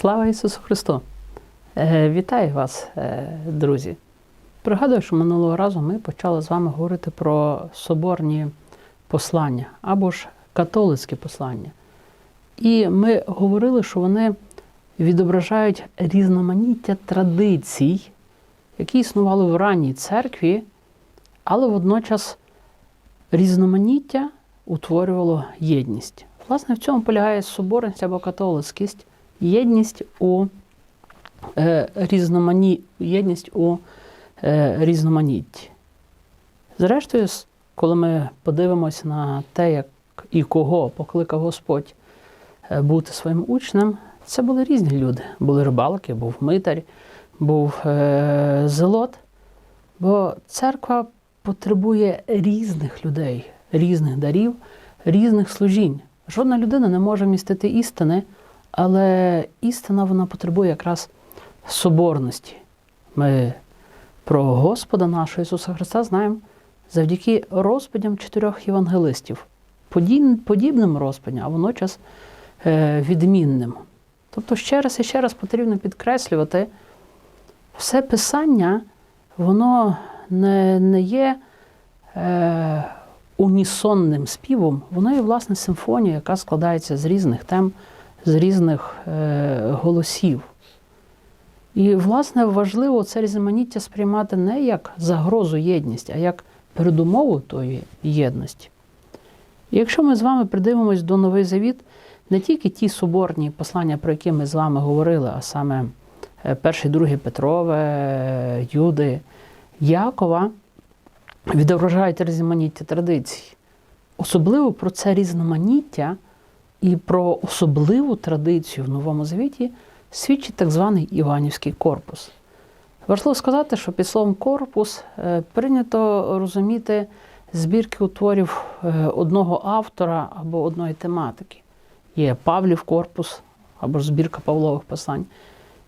Слава Ісусу Христу! Е, Вітаю вас, е, друзі! Пригадую, що минулого разу ми почали з вами говорити про соборні послання або ж католицькі послання. І ми говорили, що вони відображають різноманіття традицій, які існували в ранній церкві, але водночас різноманіття утворювало єдність. Власне, в цьому полягає соборність або католицькість, єдність у е, різномані... єдність у е, різноманітті. Зрештою, коли ми подивимося на те, як і кого покликав Господь е, бути своїм учнем, це були різні люди. Були рибалки, був митар, був зелот. Бо церква потребує різних людей, різних дарів, різних служінь. Жодна людина не може містити істини, але істина вона потребує якраз соборності. Ми про Господа нашого Ісуса Христа знаємо завдяки розповідям чотирьох євангелистів, подібним розповідям, а водночас е, відмінним. Тобто ще раз і ще раз потрібно підкреслювати, все писання, воно не, не є е, унісонним співом, воно є власне симфонія, яка складається з різних тем, з різних е, голосів. І, власне, важливо це різноманіття сприймати не як загрозу єдності, а як передумову тої єдності. І якщо ми з вами придивимось до Новий Завіт, не тільки ті соборні послання, про які ми з вами говорили, а саме е, перше і друге Петрове, Юди, Якова, відображають різноманіття традицій. Особливо про це різноманіття і про особливу традицію в Новому Завіті свідчить так званий Іванівський корпус. Важливо сказати, що під словом корпус е, прийнято розуміти збірки утворів е, одного автора або одної тематики. Є Павлів корпус або збірка Павлових послань.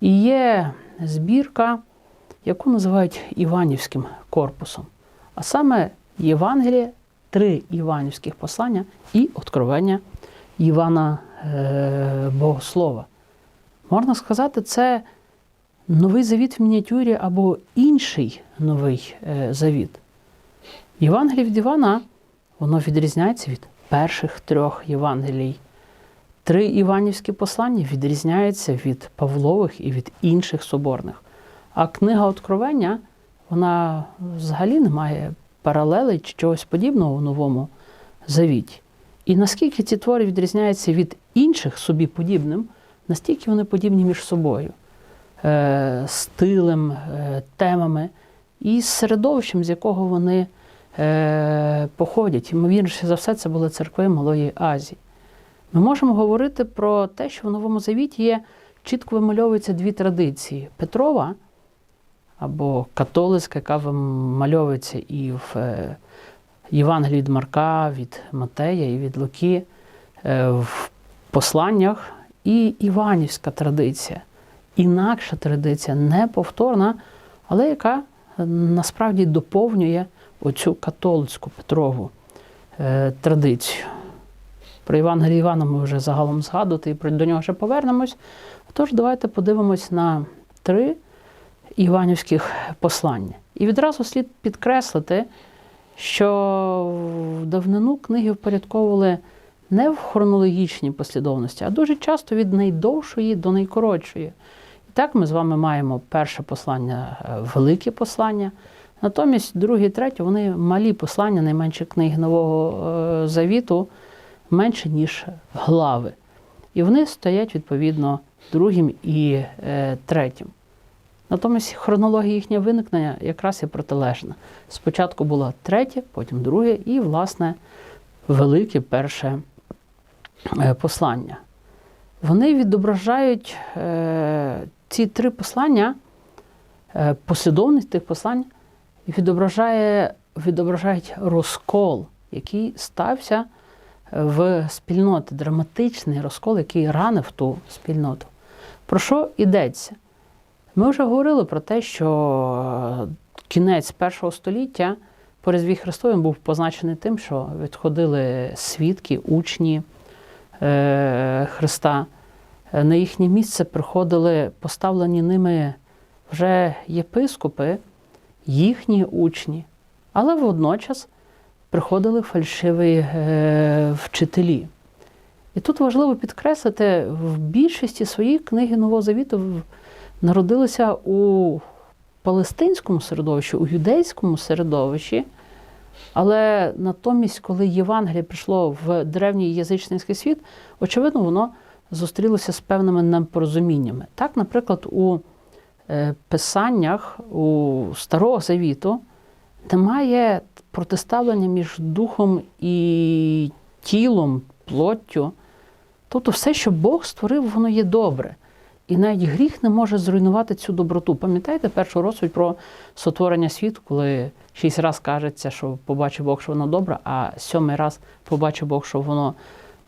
І є збірка, яку називають Іванівським корпусом. А саме Євангеліє, три Іванівських послання і откровення Івана е, Богослова. Можна сказати, це новий завіт в мініатюрі або інший новий е, завіт. Євангеліє від Івана воно відрізняється від перших трьох Євангелій. Три Іванівські послання відрізняються від Павлових і від інших соборних. А книга Откровення вона взагалі не має паралелей чи чогось подібного у новому завіті. І наскільки ці твори відрізняються від інших собі подібним, настільки вони подібні між собою, е, стилем, е, темами і середовищем, з якого вони е, походять. Ймовірніше за все, це були церкви Малої Азії. Ми можемо говорити про те, що в Новому Завіті є чітко вимальовуються дві традиції: Петрова або католицька, яка вимальовується і в е, Євангелії від Марка, від Матея і від Луки, е, в посланнях, і Іванівська традиція. Інакша традиція, неповторна, але яка е, насправді доповнює оцю католицьку Петрову е, традицію. Про Євангелія Івана ми вже загалом згадувати і до нього ще повернемось. Тож давайте подивимось на три іванівських послання. І відразу слід підкреслити, що в давнину книги впорядковували не в хронологічній послідовності, а дуже часто від найдовшої до найкоротшої. І так ми з вами маємо перше послання, е, велике послання. Натомість друге і третє вони малі послання, найменші книги Нового е, Завіту, менше, ніж глави. І вони стоять відповідно другим і е, третім. Натомість хронологія їхнього виникнення якраз і протилежна. Спочатку було третє, потім друге і, власне, велике перше е, послання. Вони відображають е, ці три послання, е, послідовність тих послань відображає, відображають розкол, який стався в спільноти, драматичний розкол, який ранив ту спільноту. Про що йдеться? Ми вже говорили про те, що кінець першого століття по Різдві Христовим був позначений тим, що відходили свідки, учні е, Христа. е, на їхнє місце приходили поставлені ними вже єпископи, їхні учні, але водночас приходили фальшиві е, вчителі. І тут важливо підкреслити, в більшості своїх книги Нового Завіту народилися у палестинському середовищі, у юдейському середовищі. Але натомість, коли Євангеліє прийшло в древній язичницький світ, очевидно, воно зустрілося з певними непорозуміннями. Так, наприклад, у е, писаннях у Старого Завіту немає протиставлення між духом і тілом, плоттю. Тобто все, що Бог створив, воно є добре. І навіть гріх не може зруйнувати цю доброту. Пам'ятаєте першу розповідь про сотворення світу, коли шість разів кажеться, що побачив Бог, що воно добре, а сьомий раз побачив Бог, що воно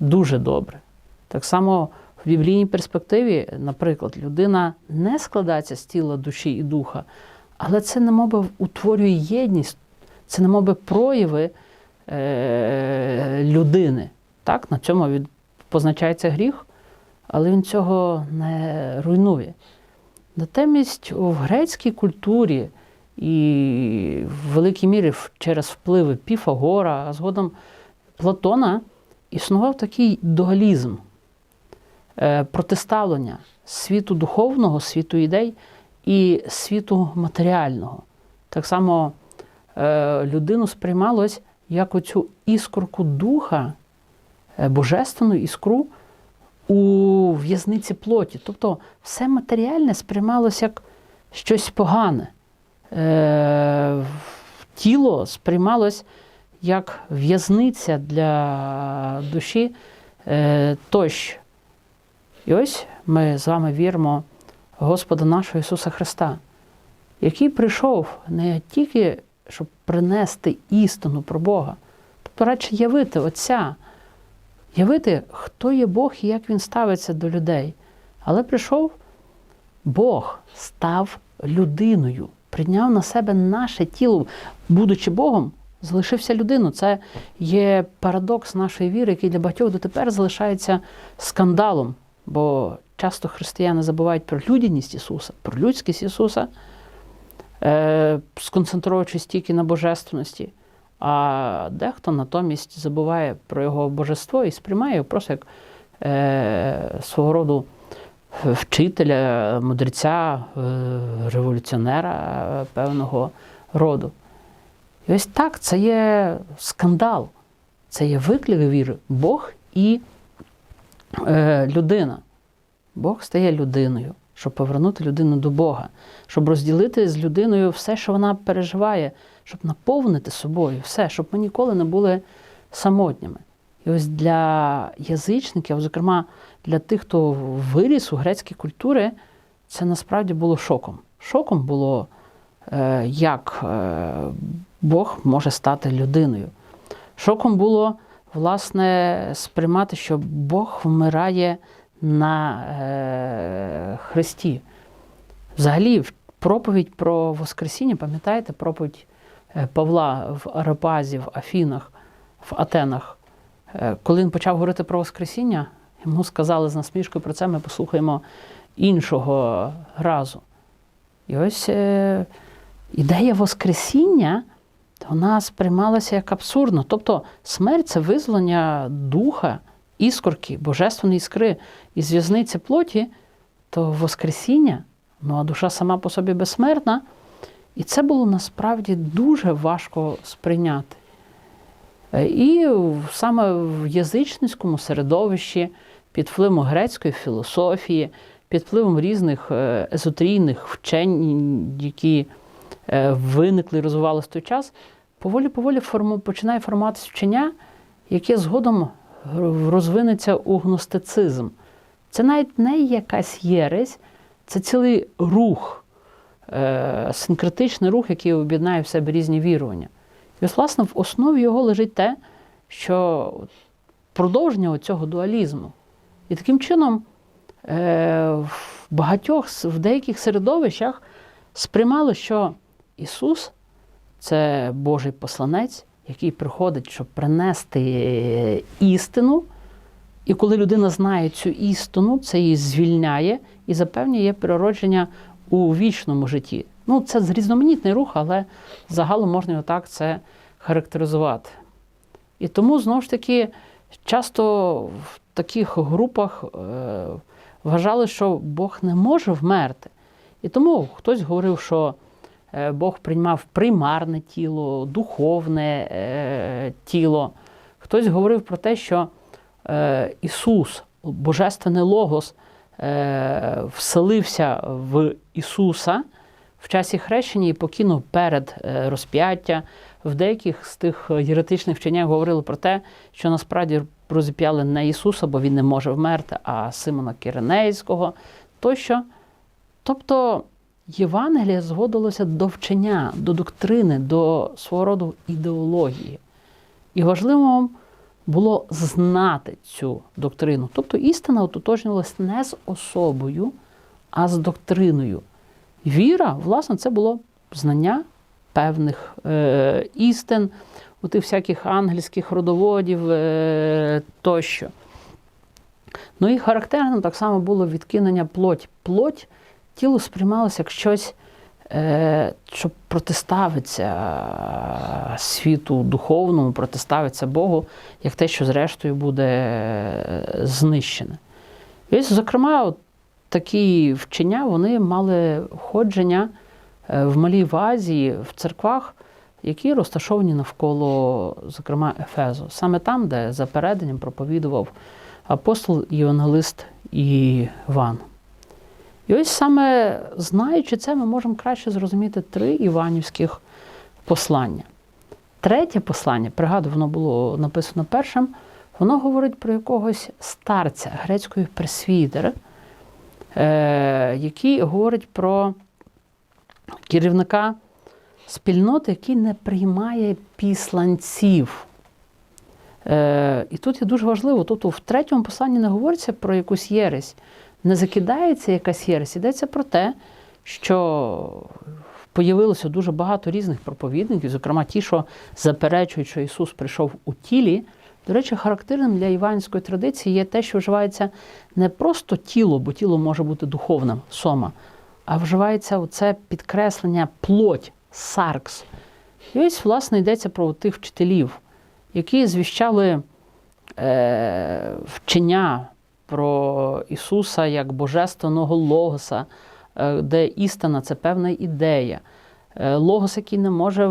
дуже добре. Так само в біблійній перспективі, наприклад, людина не складається з тіла, душі і духа, але це немоби утворює єдність, це немоби прояви е- людини. Так, на цьому від, позначається гріх, але він цього не руйнує. Натомість в грецькій культурі і в великій мірі через впливи Піфагора, а згодом Платона, існував такий дуалізм, е, протиставлення світу духовного, світу ідей і світу матеріального. Так само е, людину сприймалось як оцю іскорку духа, е, божественну іскру у в'язниці плоті. Тобто все матеріальне сприймалося як щось погане. Е, тіло сприймалось як в'язниця для душі е, тощо. І ось ми з вами віримо Господа нашого Ісуса Христа, який прийшов не тільки, щоб принести істину про Бога, тобто радше явити Отця, явити, хто є Бог і як Він ставиться до людей. Але прийшов Бог, став людиною, прийняв на себе наше тіло, будучи Богом, залишився людиною. Це є парадокс нашої віри, який для багатьох дотепер залишається скандалом. Бо часто християни забувають про людяність Ісуса, про людськість Ісуса, е, сконцентруючись тільки на божественності. А дехто натомість забуває про його божество і сприймає його просто як е, свого роду вчителя, мудреця, е, революціонера певного роду. І ось так це є скандал, це є виклик віри. Бог і е, людина. Бог стає людиною, щоб повернути людину до Бога, щоб розділити з людиною все, що вона переживає, щоб наповнити собою все, щоб ми ніколи не були самотніми. І ось для язичників, зокрема для тих, хто виріс у грецькій культурі, це насправді було шоком. Шоком було, е, як е, Бог може стати людиною. Шоком було, власне, сприймати, що Бог вмирає на е, Христі. Взагалі, проповідь про Воскресіння, пам'ятаєте, проповідь Павла в Арапазі, в Афінах, в Атенах. Е, Коли він почав говорити про Воскресіння, йому сказали з насмішкою про це, ми послухаємо іншого разу. І ось е, ідея Воскресіння вона сприймалася як абсурдно. Тобто смерть це визволення духа, іскорки, божественної іскри із в'язниці плоті, то Воскресіння, ну а душа сама по собі безсмертна. І це було насправді дуже важко сприйняти. Е, І саме в язичницькому середовищі, під впливом грецької філософії, під впливом різних е, езотерійних вчень, які е, виникли і розвивалися в той час, поволі-поволі починає формуватися вчення, яке згодом розвинеться у гностицизм. Це навіть не якась єресь, це цілий рух, синкретичний рух, який об'єднає в себе різні вірування. І власне, в основі його лежить те, що продовження цього дуалізму. І таким чином е, в багатьох, в деяких середовищах сприймало, що Ісус це Божий посланець, який приходить, щоб принести е, істину, І коли людина знає цю істину, це її звільняє і запевнює природження у вічному житті. Ну, це різноманітний рух, але загалом можна його так це характеризувати. І тому, знову ж таки, часто в таких групах е, вважали, що Бог не може вмерти. І тому хтось говорив, що е, Бог приймав примарне тіло, духовне е, тіло. Хтось говорив про те, що е, Ісус, Божественний Логос, е, вселився в Ісуса в часі хрещення і покинув перед е, розп'яття. В деяких з тих єретичних вченнях говорили про те, що насправді розіп'яли не Ісуса, бо він не може вмерти, а Симона Киренейського тощо. Тобто Євангеліє згодилося до вчення, до доктрини, до свого роду ідеології. І важливо було знати цю доктрину. Тобто істина ототожнювалася не з особою, а з доктриною. Віра, власне, це було знання певних е, істин, у тих всяких ангельських родоводів е, тощо. Ну і характерним так само було відкинення плоті. Плоть тіло сприймалося як щось, е, що протиставиться е, світу духовному, протиставиться Богу, як те, що зрештою буде е, знищене. І зокрема, от такі вчення вони мали входження е, в Малій Азії, в церквах, які розташовані навколо, зокрема, Ефезу, саме там, де за переданням проповідував апостол Євангелист Іван. І ось саме знаючи це, ми можемо краще зрозуміти три іванівських послання. Третє послання, пригадую, воно було написано першим, воно говорить про якогось старця грецької пресвітера, е, який говорить про керівника спільноти, який не приймає післанців. Е, І тут є дуже важливо, тобто в третьому посланні не говориться про якусь єресь, не закидається якась єресь, йдеться про те, що появилося дуже багато різних проповідників, зокрема ті, що заперечують, що Ісус прийшов у тілі. До речі, характерним для іванської традиції є те, що вживається не просто тіло, бо тіло може бути духовним сома, а вживається оце підкреслення плоть, саркс. І ось, власне, йдеться про тих вчителів, які звіщали е, вчення про Ісуса як Божественного Логоса, е, де істина це певна ідея, е, логос, який не може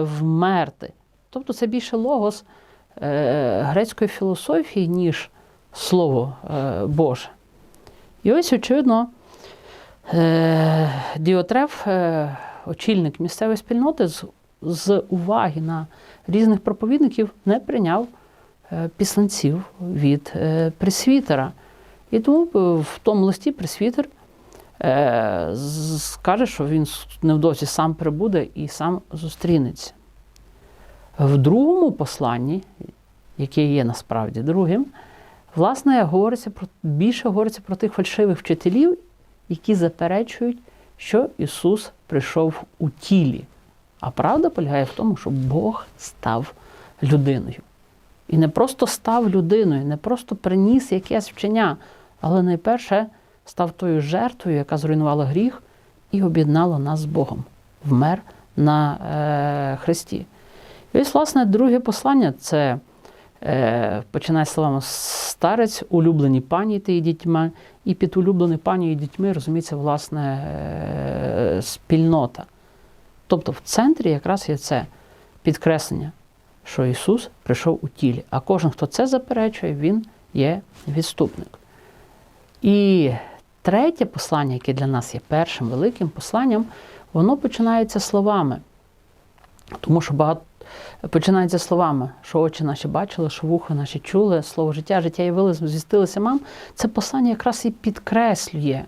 вмерти. Тобто це більше логос грецької філософії, ніж Слово е, Боже. І ось, очевидно, е, Діотреф, е, очільник місцевої спільноти, з, уваги на різних проповідників не прийняв е, післанців від е, пресвітера. І тому е, в тому листі пресвітер е, скаже, що він невдовзі сам прибуде і сам зустрінеться. В другому посланні, яке є насправді другим, власне, говориться про, більше говориться про тих фальшивих вчителів, які заперечують, що Ісус прийшов у тілі. А правда полягає в тому, що Бог став людиною. І не просто став людиною, не просто приніс якесь вчення, але найперше став тою жертвою, яка зруйнувала гріх і об'єднала нас з Богом, вмер на е, Христі. І ось, власне, друге послання це е, починає словами старець, улюблені пані та і дітьми, і під улюблені пані і дітьми розуміється, власне, е, спільнота. Тобто в центрі якраз є це підкреслення, що Ісус прийшов у тілі, а кожен, хто це заперечує, він є відступник. І третє послання, яке для нас є першим великим посланням, воно починається словами. Тому що багато починається словами, що очі наші бачили, що вуха наші чули, слово життя, життя явилось, звістилося мам. Це послання якраз і підкреслює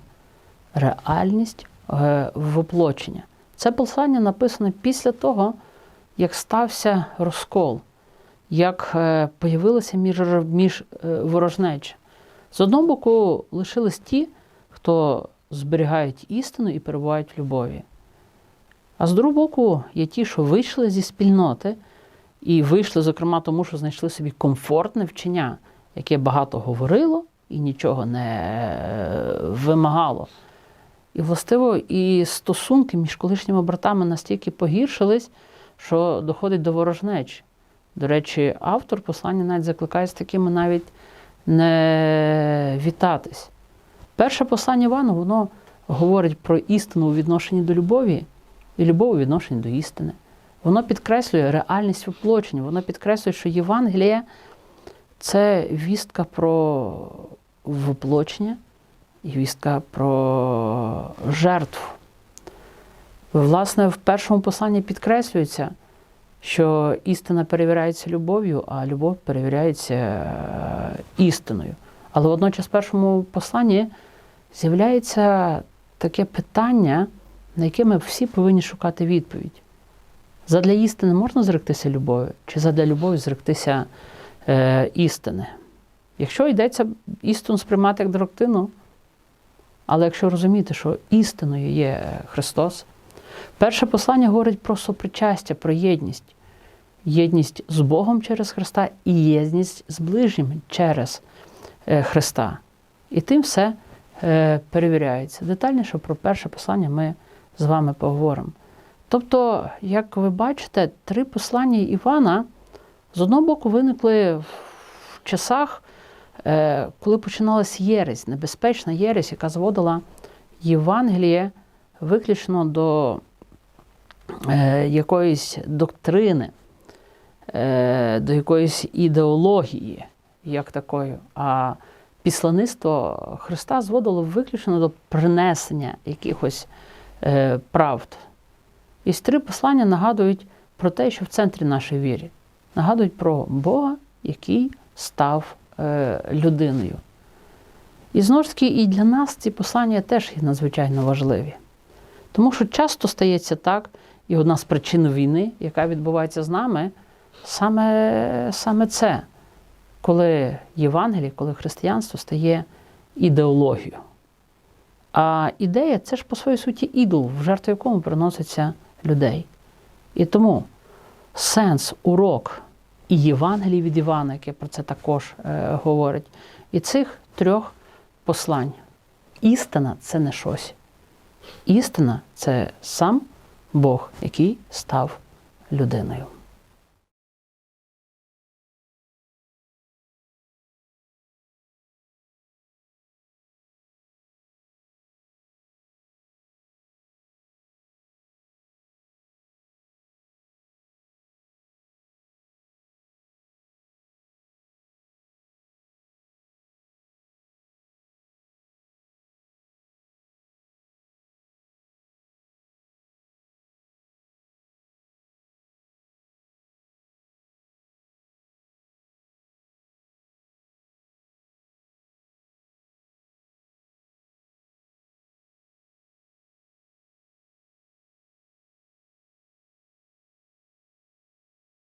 реальність е, воплочення. Це послання написане після того, як стався розкол, як е, появилася між, між е, ворожнеча. З одного боку, лишились ті, хто зберігають істину і перебувають в любові. А з другого боку, є ті, що вийшли зі спільноти і вийшли, зокрема, тому що знайшли собі комфортне вчення, яке багато говорило і нічого не е, вимагало. І, властиво, і стосунки між колишніми братами настільки погіршились, що доходить до ворожнечі. До речі, автор послання навіть закликає з такими навіть не вітатись. Перше послання Івану, воно говорить про істину у відношенні до любові і любов у відношенні до істини. Воно підкреслює реальність воплочення, воно підкреслює, що Євангеліє це вістка про воплочення і вістка про жертву. Власне, в першому посланні підкреслюється, що істина перевіряється любов'ю, а любов перевіряється е, істиною. Але водночас в першому посланні з'являється таке питання, на яке ми всі повинні шукати відповідь. Задля істини можна зректися любові, чи задля любові зректися е, істини? Якщо йдеться істину сприймати як директину, але якщо розуміти, що істиною є Христос, перше послання говорить про сопричастя, про єдність. Єдність з Богом через Христа і єдність з ближнім через е, Христа. І тим все е, перевіряється. Детальніше про перше послання ми з вами поговоримо. Тобто, як ви бачите, три послання Івана з одного боку виникли в часах, е, коли починалась єресь, небезпечна єресь, яка зводила Євангеліє виключно до е, якоїсь доктрини, е, до якоїсь ідеології, як такої. А післаництво Христа зводило виключно до принесення якихось правд. І три послання нагадують про те, що в центрі нашої віри. Нагадують про Бога, який став е, людиною. І знову ж таки, і для нас ці послання теж є надзвичайно важливі. Тому що часто стається так, і одна з причин війни, яка відбувається з нами, саме, саме це, коли Євангеліє, коли християнство стає ідеологією. А ідея це ж по своїй суті ідол, в жертву якому приноситься людей. І тому сенс, урок і Євангелій від Івана, яке про це також е, говорить, і цих трьох послань. Істина це не щось. Істина це сам Бог, який став людиною.